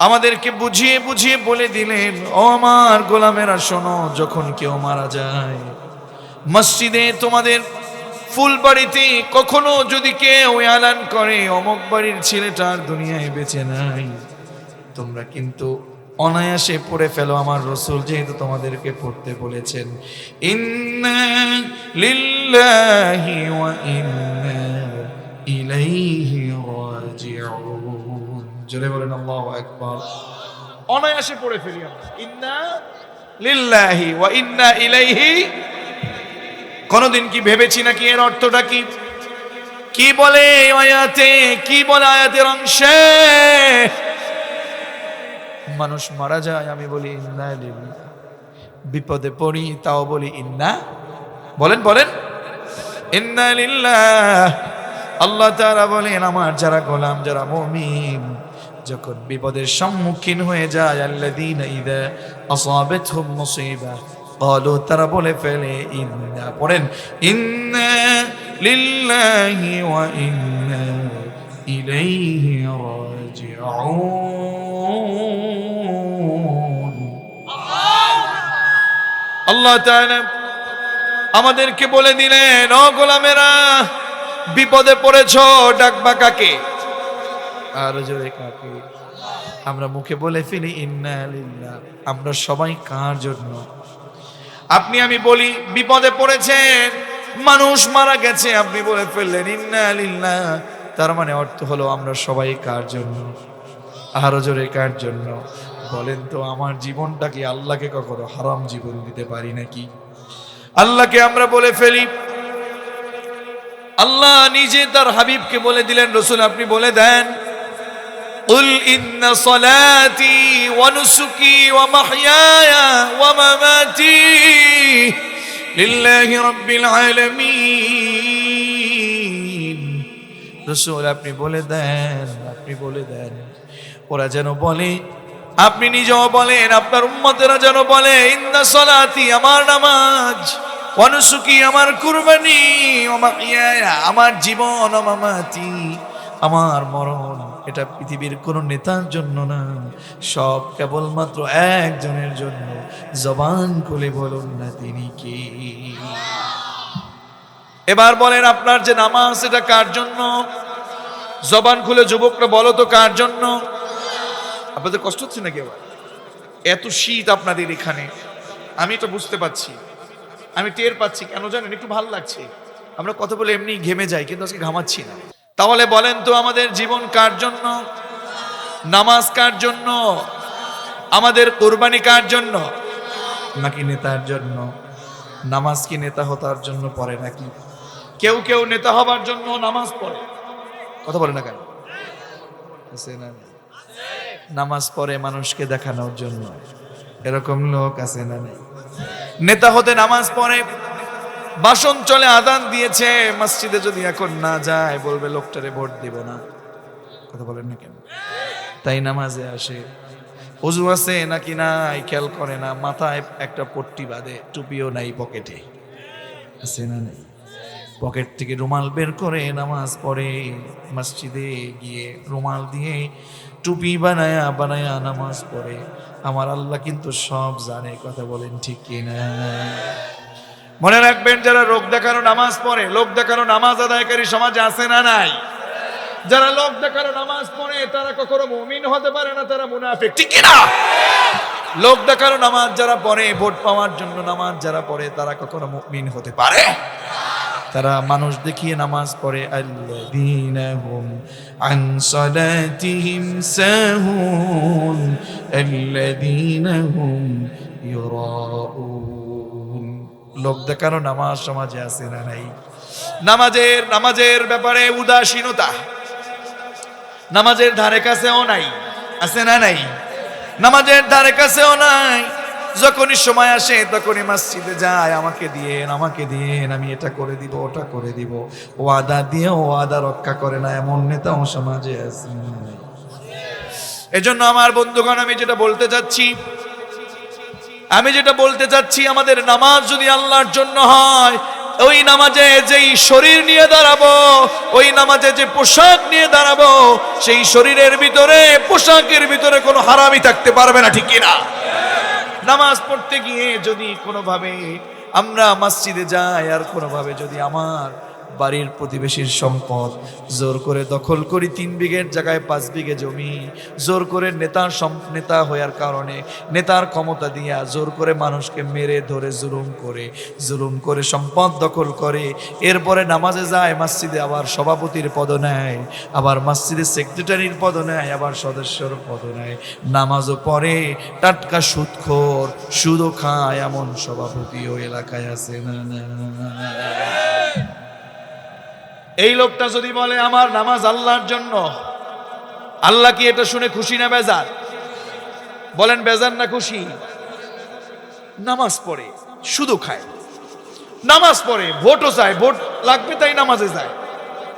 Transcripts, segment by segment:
আমাদেরকে বুঝিয়ে বুঝিয়ে বলে দিলেন, ও আমার গোলামেরা, শোনো, যখন কেউ মারা যায়, মসজিদে তোমাদের ফুল বাড়িতে কখনো যদি কেউ এলান করে, অমক বাড়ির ছেলেটার দুনিয়ায় বেঁচে নাই। তোমরা কিন্তু অনায়াসে পড়ে ফেলো আমার রসুল, যেহেতু তোমাদেরকে পড়তে বলেছেন। ইন্না ইলাইহি রাজিউন। জোরে বলেন, আল্লাহু আকবার অনায়াসে পড়ে আমরা। ইন্না লিল্লাহি ওয়া ইন্না ইলাইহি কোনদিন কি ভেবেছি নাকি এর অর্থটা কি? কি বলে আয়াতে? কি বলে আয়াতের অংশে? মানুষ মারা যায়, আমি বলি, ইন্না বিপদে পড়ি, তাও বলি, ইন্না বলেন বলেন। ইন্না লিল্লাহ আল্লাহ তাআলা বলেন, আমার যারা গোলাম, যারা মুমিন যখন বিপদের সম্মুখীন হয়ে যায় আল্লাযীনা ইযা আসাবাতহুম মুসিবা قالوا তারা বলে ফেলে ইন্না পড়েন ইন্না লিল্লাহি ওয়া ইন্না ইলাইহি রাজিউন আল্লাহ তাআলা আমাদেরকে বলে দিলেন ও গোলামেরা বিপদে পড়েছ ডাকবা কাকে আমরা মুখে বলে ফেলি, ইন্না আমরা সবাই কার জন্য? আপনি, আমি বলি, বিপদে পড়েছেন, মানুষ মারা গেছে, আপনি বলে ফেললেন, ইন্না তার মানে অর্থ হলো, আমরা সবাই কার জন্য? আরও জোরে, কার জন্য? বলেন তো, আমার জীবনটা কি আল্লাহকে কখনো হারাম জীবন দিতে পারি নাকি? আল্লাহকে আমরা বলে ফেলি, আল্লাহ নিজে তার হাবিবকে বলে দিলেন, রসুল আপনি বলে দেন قل إن صلاتي ونسكي ومحياي ومماتي لله رب العالمين রসুল আপনি বলে দেন আপনি বলে দেন ওরা যেন বলে আপনি নিজেও বলেন আপনার উম্মতেরা যেন বলে ইন্না সলাতি আমার নামাজ অনুসুকি আমার কুরবানি আমার জীবন অমামাতি আমার মরণ, এটা পৃথিবীর কোনো নেতার জন্য না। সব কেবলমাত্র একজনের জন্য। জবান খুলে বলুন না তিনি কে? এবার বলেন আপনার যে নামাজ, এটা কার জন্য? জবান খুলে যুবকরা, বলো তো কার জন্য? আপনাদের কষ্ট হচ্ছে নাকি আবার? এত শীত আপনাদের এখানে। আমি এটা বুঝতে পারছি। আমি টের পাচ্ছি। কেন জানেন? একটু ভালো লাগছে। আমরা কথা বলে এমনি ঘেমে যাই, কিন্তু আজকে ঘামাচ্ছি না। তাহলে বলেন তো আমাদের জীবন কার জন্য? নামাজ কার জন্য? আমাদের কোরবানি কার জন্য? নাকি নেতার জন্য? নামাজ কি নেতা হতার জন্য পড়ে নাকি? কেউ কেউ নেতা হবার জন্য নামাজ পড়ে। কথা বলে না কেন? নামাজ পড়ে মানুষকে দেখানোর জন্য। এরকম লোক আছে না নেই? নেতা হতে নামাজ পড়ে। বাসন চলে আদান দিয়েছে, মসজিদে যদি এখন না যায়, বলবে লোকটারে ভোট দিব না। কথা বলেন না কেন? তাই নামাজে আসে। অজু আছে নাকি নাই, খেয়াল করে না, মাথায় একটা পট্টি বাঁধে, টুপিও নাই পকেটে। আছে না নাই? পকেট থেকে রুমাল বের করে নামাজ পড়ে, মসজিদে গিয়ে রুমাল দিয়ে টুপি বানায়া বানায়া নামাজ পড়ে। আমার আল্লাহ কিন্তু সব জানে, কথা বলেন ঠিক কিনা? মনে রাখবেন, যারা লোক দেখানো নামাজ পড়ে, লোক দেখানো নামাজ আদায়কারী সমাজে আছে না নাই? যারা লোক দেখানো নামাজ পড়ে, তারা কখনো মুমিন হতে পারে না, তারা মুনাফিক। ঠিক না লোক দেখানো নামাজ যারা পড়ে, ভোট পাওয়ার জন্য নামাজ যারা পড়ে, তারা কখনো মুমিন হতে পারে? তারা মানুষ দেখিয়ে নামাজ পড়ে, আল্লাযীনা হুম আন সালাতিহিম সাহুন, আল্লাযীনা হুম ইউরাউন লোক দেখানো নামাজ সমাজে আছে না নাই? নামাজের নামাজের ব্যাপারে উদাসীনতা। নামাজের ধারে কাছেও নাই, আছে না নাই? নামাজের ধারে কাছেও নাই। যখনই সময় আসে তখনই মসজিদে যায়, আমাকে দিয়েন আমাকে দিয়েন, আমি এটা করে দিব, ওটা করে দিব। ওয়াদা দিয়ে ওয়াদা রক্ষা করে না এমন নেতাও সমাজে আছে এজন্য আমার বন্ধুগণ, আমি যেটা বলতে চাচ্ছি আমি যেটা বলতে চাচ্ছি, আমাদের নামাজ যদি আল্লাহর জন্য হয়, ওই নামাজে যেই শরীর নিয়ে দাঁড়াবো, ওই নামাজে যে পোশাক নিয়ে দাঁড়াবো, সেই শরীরের ভিতরে, পোশাকের ভিতরে কোনো হারামি থাকতে পারবে না, ঠিক কিনা? নামাজ পড়তে গিয়ে যদি কোনোভাবে আমরা মসজিদে যাই আর কোনোভাবে যদি আমার বাড়ির প্রতিবেশীর সম্পদ। জোর করে দখল করি তিন বিঘের জায়গায় পাঁচ বিঘে জমি। জোর করে নেতার নেতা হওয়ার কারণে নেতার ক্ষমতা দিয়া জোর করে মানুষকে মেরে ধরে জুলুম করে। জুলুম করে সম্পদ দখল করে। এরপরে নামাজে যায়, মসজিদে আবার সভাপতির পদ নেয়। আবার মসজিদে সেক্রেটারির পদ নেয়, আবার সদস্যর পদ নেয়। নামাজও পড়ে, টাটকা সুদখোর, সুদও খায় এমন সভাপতিও এলাকায় আছে না না। এই লোকটা যদি বলে আমার নামাজ আল্লাহর জন্য, আল্লাহ কি এটা শুনে খুশি না বেজার? বলেন, বেজার না খুশি? নামাজ পড়ে, শুধু খায়। নামাজ পড়ে, ভোটও চায়, ভোট লাগবে তাই নামাজে যায়।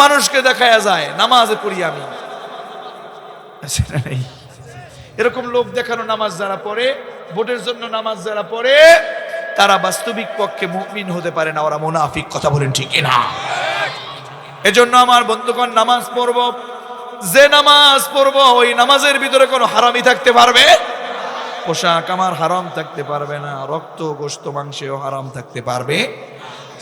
মানুষকে দেখায়া যায়, নামাজে পড়ি আমি। না এরকম লোক দেখানো নামাজ যারা পড়ে, ভোটের জন্য নামাজ যারা পড়ে, তারা বাস্তবিক পক্ষে মুমিন হতে পারে না, ওরা মোনাফিক, কথা বলেন ঠিক না এজন্য আমার বন্ধুগণ, নামাজ পড়ব। যে নামাজ পড়ব, ওই নামাজের ভিতরে কোনো হারামি থাকতে পারবে? পোশাক আমার হারাম থাকতে পারবে না, রক্ত গোস্ত মাংসেও হারাম থাকতে পারবে।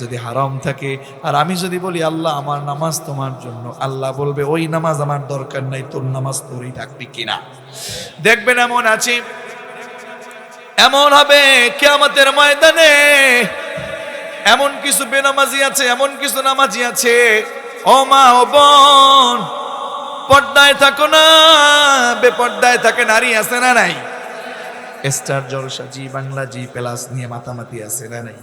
যদি হারাম থাকে, আর আমি যদি বলি, আল্লাহ, আমার নামাজ তোমার জন্য। আল্লাহ বলবে, ওই নামাজ আমার দরকার নাই, তোর নামাজ তোরই থাকবে কিনা? দেখবেন এমন আছে, এমন হবে কেয়ামতের ময়দানে। এমন কিছু বেনামাজি আছে, এমন কিছু নামাজি আছে ও মা ও বোন, পর্দায় থাকো না, বেপর্দায় থাকে নারী আছে না নাই? স্টার জলসা জি, বাংলা জি, প্লাস নিয়ে মাতামাতি আছে না নাই?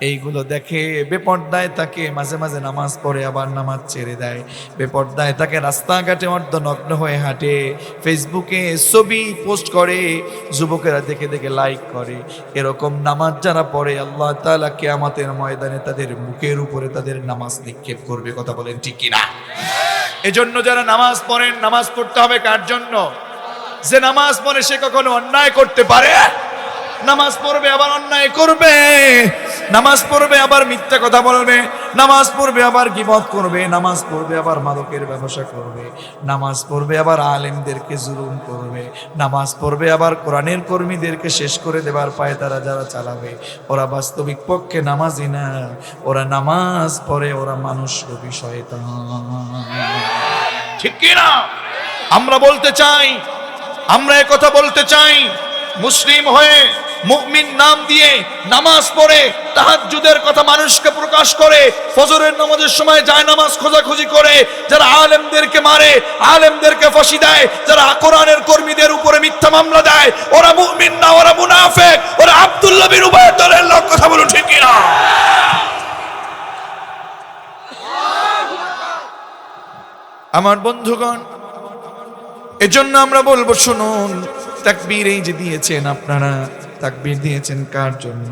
এইগুলো দেখে বেপর্দায় তাকে মাঝে মাঝে নামাজ পড়ে, আবার নামাজ ছেড়ে দেয়। বেপর্দায় তাকে রাস্তাঘাটে অর্ধ নগ্ন হয়ে হাঁটে, ফেসবুকে ছবি পোস্ট করে, যুবকেরা দেখে দেখে লাইক করে। এরকম নামাজ যারা পড়ে, আল্লাহ তাআলা কেয়ামতের ময়দানে তাদের মুখের উপরে তাদের নামাজ নিক্ষেপ করবে, কথা বলেন ঠিক কিনা? এজন্য যারা নামাজ পড়েন, নামাজ পড়তে হবে কার জন্য? যে নামাজ পড়ে সে কখনো অন্যায় করতে পারে? নামাজ পড়বে, আবার অন্যায় করবে। নামাজ পড়বে, আবার মিথ্যা কথা বলবে। নামাজ পড়বে, আবার গিবত করবে। নামাজ পড়বে, আবার মাদকের ব্যবসা করবে। নামাজ পড়বে, আবার আলেমদেরকে জুলুম করবে। নামাজ পড়বে, আবার কোরআনের কর্মীদেরকে শেষ করে দেবার পায় তারা যারা চালাবে, ওরা বাস্তবিক পক্ষে নামাজি না। ওরা নামাজ পড়ে, ওরা মানুষ শয়তান। ঠিক কিনা? আমরা বলতে চাই, আমরা কথা বলতে চাই মুসলিম হয়ে মুমিন নাম দিয়ে নামাজ পড়ে, তাহাজ্জুদের কথা মানুষকে প্রকাশ করে, ফজরের নামাজের সময় যায় নামাজ খোঁজাখুঁজি করে, যারা আলেমদেরকে মারে, আলেমদেরকে ফাঁসি দেয়, যারা কোরআনের কর্মীদের উপরে মিথ্যা মামলা দেয়, ওরা মুমিন না, ওরা মুনাফেক, ওরা আব্দুল্লাহ বিন উবাইর দলের লোক, কথা বলুন ঠিক কিনা? আমার বন্ধুগণ এজন্য আমরা বলব, শুনুন, তাকবীর এই যে দিয়েছেন আপনারা, তাকবীর দিয়েছেন কার জন্য?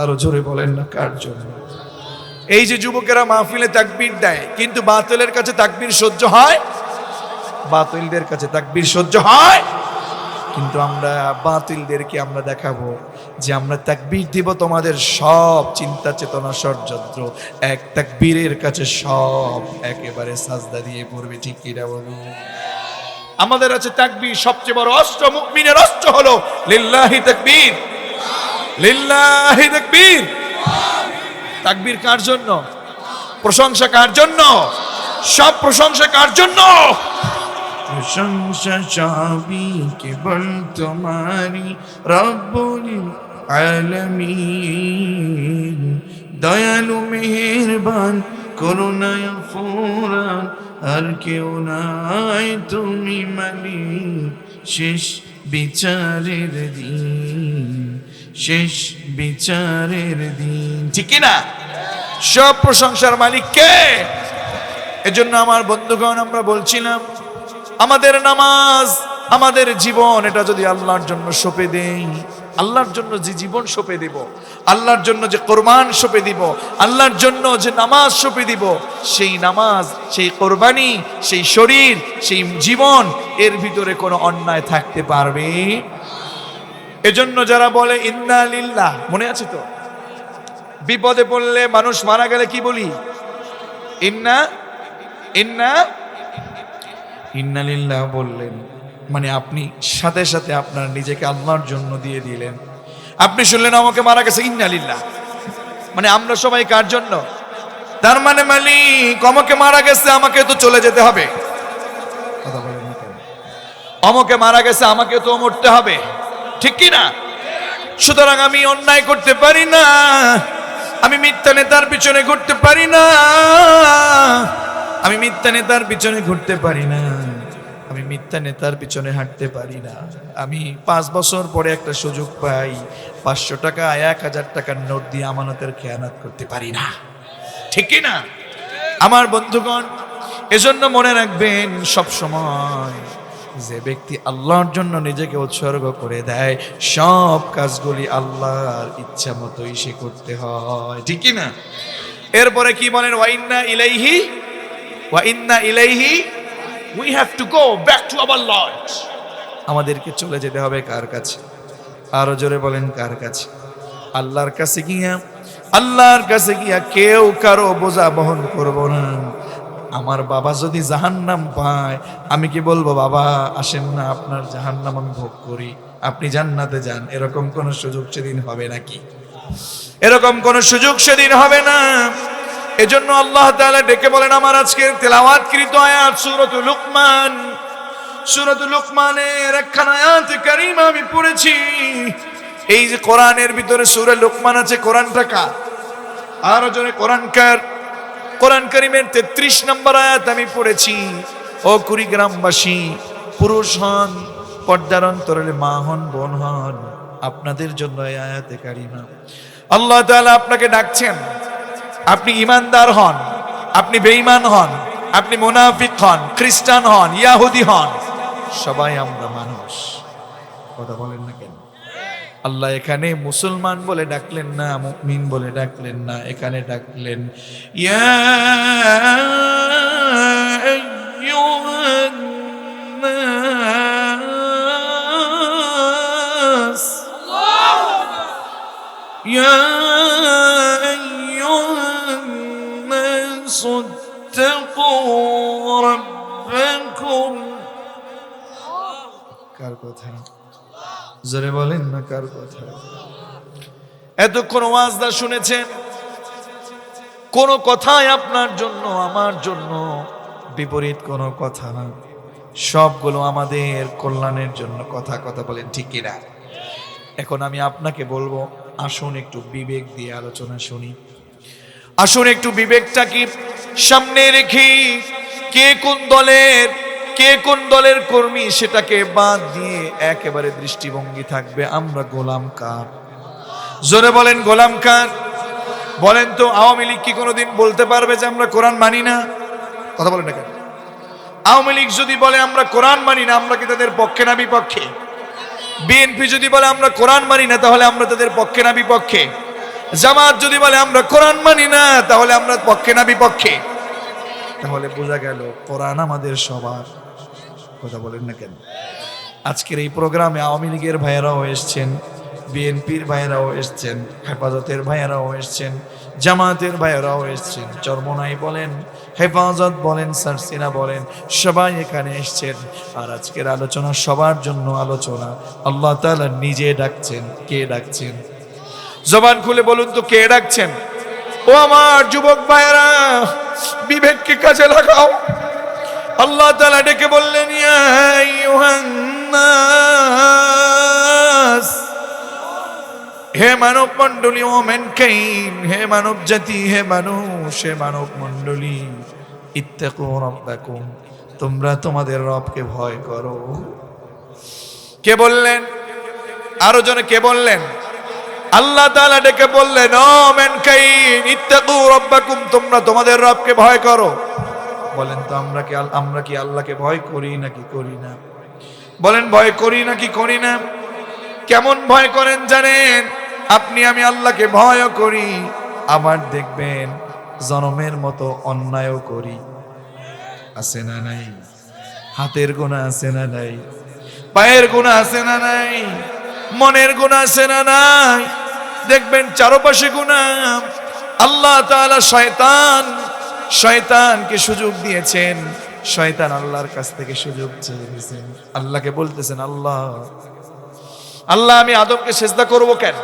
আরও জোরে বলেন না, কার জন্য? এই যে যুবকেরা মাহফিলে তাকবীর দেয়, কিন্তু বাতিলের কাছে তাকবীর সহ্য হয়? বাতিলদের কাছে তাকবীর সহ্য হয়? কিন্তু আমরা বাতিলদেরকে আমরা দেখাবো যে আমরা তাকবীর দিব তোমাদের সব চিন্তা চেতনা ষড়যন্ত্র। এক তাকবীরের কাছে সব একেবারে সাজদা দিয়ে পড়বে, ঠিক কিনা বলুন? আমাদের আছে তাকবীর, সবচেয়ে বড় অস্ত্র, মুমিনের অস্ত্র হলো লিল্লাহি তাকবীর। লিল্লাহি তাকবীর। তাকবীর কার জন্য? প্রশংসা কার জন্য? সব প্রশংসা কার জন্য? প্রশংসা সবই কেবল তোমারি রব্বুল আলামিন। দয়ালু, মেহেরবান, করুণায় ফুরান আর কেউ নাই, তুমি মালিক। শেষ বিচারের দিন, শেষ বিচারের দিন। ঠিক না সব প্রশংসার মালিক কে? এজন্য আমার বন্ধুগণ, আমরা বলছিলাম, আমাদের নামাজ আমাদের জীবন, এটা যদি আল্লাহর জন্য সঁপে দেই, আল্লাহর জন্য যে জীবন সঁপে দিব, আল্লাহর জন্য যে কোরবান সঁপে দিব, আল্লাহর জন্য যে নামাজ সঁপে দিব, সেই নামাজ, সেই কোরবানি, সেই শরীর, সেই জীবন এর ভিতরে কোনো অন্যায় থাকতে পারবে? এজন্য যারা বলে, ইন্না লিল্লাহ মনে আছে তো? বিপদে পড়লে মানুষ মারা গেলে কি বলি? ইন্না ইন্না ইন্নালিল্লাহ বললেন। মানে আপনি সাথে সাথে আপনার নিজেকে আল্লাহর জন্য দিয়ে দিলেন। আপনি শুনলেন আমাকে মারা গেছে ইন্নালিল্লাহ মানে আমরা সবাই কার জন্য? তার মানে মালিক, আমাকে মারা গেছে, আমাকে তো চলে যেতে হবে? অমকে মারা গেছে, আমাকে তো মরতে হবে। ঠিক কি না? সুতরাং আমি অন্যায় করতে পারি না। আমি মিথ্যা নেতার পিছনে ঘুরতে পারি না। আমি মিথ্যা নেতার পিছনে ঘুরতে পারি না। মিথ্যা নেতার পিছনে হাঁটতে পারি না। আমি পাঁচ বছর পরে একটা সুযোগ পাই, পাঁচশো টাকা এক হাজার টাকার নোট দিয়ে আমানতের খেয়ানাত করতে পারি না। ঠিক না? আমার বন্ধুগণ, এজন্য মনে রাখবেন, সব সময় যে ব্যক্তি আল্লাহর জন্য নিজেকে উৎসর্গ করে দেয়, সব কাজগুলি আল্লাহর ইচ্ছা মতোই সে করতে হয়। ঠিক না? এরপরে কি বলেন? ওয়াইন্না ইলাইহি ওয়াইন্না ইলাইহি we have to go back to our lord আমাদেরকে চলে যেতে হবে কার কাছে? আরও জোরে বলেন, কার কাছে? আল্লাহর কাছে গিয়া, আল্লাহর কাছে গিয়া কেউ কারও বোঝা বহন করব না। আমার বাবা যদি জাহান্নাম পায়, আমি কি বলব, বাবা, আসেন না, আপনার জাহান্নাম আমি ভোগ করি। আপনি জান্নাতে যান। এরকম কোন সুযোগ সেদিন হবে নাকি? এরকম কোন সুযোগ সেদিন হবে না। এজন্য আল্লাহ তাআলা ডেকে বলেন, আমার আজকে তেলাওয়াতকৃত আয়াত সূরাতুল লুকমান। সূরাতুল লুকমানের একখান আয়াত কারীমা আমি পড়েছি। এই যে কোরআনের ভিতরে সূরা লুকমান আছে, কোরআনটা কার? আরও জনে কোরআনকার কোরআন করিমের তেত্রিশ নম্বর আয়াত আমি পড়েছি। ও কুড়িগ্রামবাসী পুরুষ হন, পর্দার অন্তরে মা হন, বোন হন, আপনাদের জন্য এই আয়াতে কারিমা। আল্লাহ তাআলা আপনাকে ডাকছেন। আপনি ইমানদার হন, আপনি বেঈমান হন, আপনি মুনাফিক হন, খ্রিস্টান হন, ইয়াহুদি হন, সবাই আমরা মানুষ। কথা বলেন না কেন? আল্লাহ এখানে মুসলমান বলে ডাকলেন না, মুমিন বলে ডাকলেন না, এখানে ডাকলেন, ইয়া কার কথা। জোরে বলেন না কার এতক্ষণ ওয়াজদা শুনেছেন। কোন কথাই আপনার জন্য, আমার জন্য বিপরীত কোনো কথা না। সবগুলো আমাদের কল্যাণের জন্য কথা কথা বলেন, ঠিক কিনা এখন আমি আপনাকে বলব, আসুন একটু বিবেক দিয়ে আলোচনা শুনি। আসুন একটু বিবেকটা কি সামনে রেখে, কে কোন দলের কে কোন দলের কর্মী সেটাকে বাদ দিয়ে একেবারে দৃষ্টিভঙ্গি থাকবে, আমরা গোলাম কার? জোরে বলেন গোলাম কার? বলেন তো, আওয়ামী লীগ কি কোনোদিন বলতে পারবে যে আমরা কোরআন মানি না? কথা বলেন না কেন? আওয়ামী লীগ যদি বলে আমরা কোরআন মানি না, আমরা কি তাদের পক্ষে না বিপক্ষে? বিএনপি যদি বলে আমরা কোরআন মানি না, তাহলে আমরা তাদের পক্ষে না বিপক্ষে? জামাত যদি বলে আমরা কোরআন মানি না, তাহলে আমরা পক্ষে না বিপক্ষে? তাহলে বোঝা গেল কোরআন আমাদের সবার। কথা বলেন না কেন? আজকের এই প্রোগ্রামে আওয়ামী লীগের ভাইয়েরাও এসছেন, বিএনপির ভাইয়েরাও এসছেন, হেফাজতের ভাইয়েরাও এসছেন জামাতের ভাইয়েরাও এসছেন। চরমনাই বলেন, হেফাজত বলেন, সারসিনা বলেন, সবাই এখানে এসছেন। আর আজকের আলোচনা সবার জন্য আলোচনা। আল্লাহ তাআলা নিজে ডাকছেন, কে ডাকছেন? জবান খুলে বলুন তো, কে ডাকছেন? ও আমার যুবক ভাইয়েরা, বিবেককে কাজে লাগাও। আল্লাহ তাআলা ডেকে বললেন হে মানব মণ্ডলী ও ম্যানকাইন হে মানব জাতি হে মানুষ, হে মানব মণ্ডলী ইত্তাকু তোমরা তোমাদের রবকে ভয় করো। কে বললেন? আরও জনে কে বললেন? আল্লাহ তাআলা ডেকে বললেন, ও ম্যানকাইন ইত্তাকু রাব্বাকুম, তোমরা তোমাদের রবকে ভয় করো। বলেন তো, আমরা কি আমরা কি আল্লাহকে ভয় করি নাকি করি না? বলেন, ভয় করি নাকি করি না? কেমন ভয় করেন জানেন? আপনি, আমি আল্লাহকে ভয়ও করি, আবার দেখবেন জনমের মতো অন্যায়ও করি। আছে না নাই? হাতের গোনা আছে না নাই? পায়ের গোনা আছে না নাই? মনের গোনা আছে না নাই? দেখবেন চারপাশে গুণা। আল্লাহ তাআলা শয়তান শয়তানকে সুযোগ দিয়েছেন? শয়তান আল্লাহর কাছ থেকে সুযোগ চেয়ে আল্লাহকে বলতেছেন, আল্লাহ আল্লাহ, আমি আদমকে সেজদা করব কেন?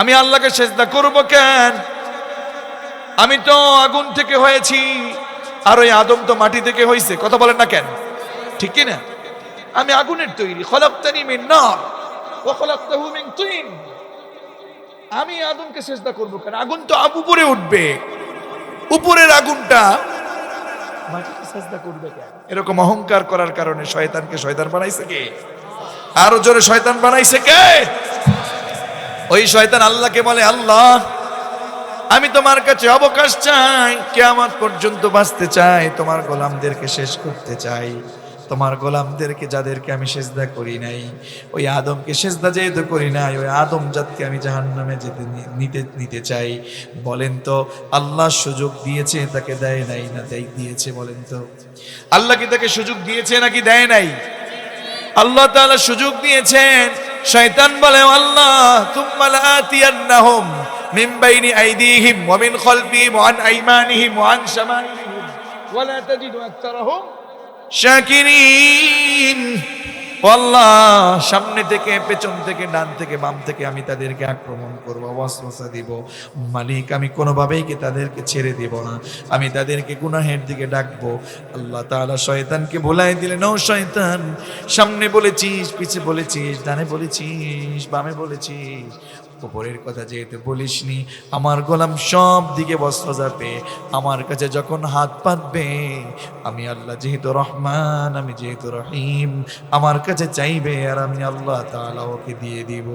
আমি আল্লাহকে সেজদা করব কেন? আমি তো আগুন থেকে হয়েছি, আর ওই আদম তো মাটি থেকে হয়েছে কথা বলেন না কেন? ঠিক কি না আমি আগুনের তৈরি, খলাক্তানি মিন নার, ওয়া খলাক্তাহু মিন তিন। আমি আদমকে সেজদা করব কেন? আগুন তো আবু উপরে উঠবে। উপরের আগুনটা মাটিকে সেজদা করবে এরকম অহংকার করার কারণে শয়তানকে শয়তান বানাইছে কে? আরও জোরে শয়তান বানাইছে কে? ওই শয়তান আল্লাহকে বলে আল্লাহ আমি তোমার কাছে অবকাশ চাই কেয়ামত পর্যন্ত বাঁচতে চাই তোমার গোলামদেরকে শেষ করতে চাই। তোমার গোলামদেরকে যাদেরকে আমি সেজদা করি নাই, ওই আদমকে সেজদা যেহেতু করি নাই, ওই আদম জাতকে আমি জাহান্নামে যেতে নিতে নিতে চাই। বলেন তো, আল্লাহ সুযোগ দিয়েছে তাকে দেয় নাই না দেয়, দিয়েছে বলেন তো? আল্লাহ কি তাকে সুযোগ দিয়েছে নাকি দেয় নাই? আল্লাহ তাআলা সুযোগ দিয়েছেন। শয়তান বলে, আল্লাহ মিন বাইনি আইদিহিম ওয়া মিন খালফিহিম আইমানিহিম ওয়া আন শামাইলিহিম ওয়া লা শাকিরিন আল্লাহ সামনে থেকে, পেছন থেকে, ডান থেকে, বাম থেকে আমি তাদেরকে আক্রমণ করব, ওয়াসওয়াসা দিব। মালিক, আমি কোনোভাবেই কি তাদেরকে ছেড়ে দিব না। আমি তাদেরকে গুনাহের দিকে ডাকবো। আল্লাহ তাআলা শয়তানকে ভুলাই দিলেন, ও শয়তান, সামনে বলেছিস, পিছে বলেছিস, ডানে বলেছিস, বামে বলেছিস উপরের কথা যেহেতু বলিসনি, আমার গোলাম সব দিকে বস্ত্র যাবে আমার কাছে যখন হাত পাতবে, আমি আল্লাহ যেহেতু রহমান, আমি যেহেতু রহিম, আমার কাছে চাইবে আর আমি আল্লাহ তালা ওকে দিয়ে দিব।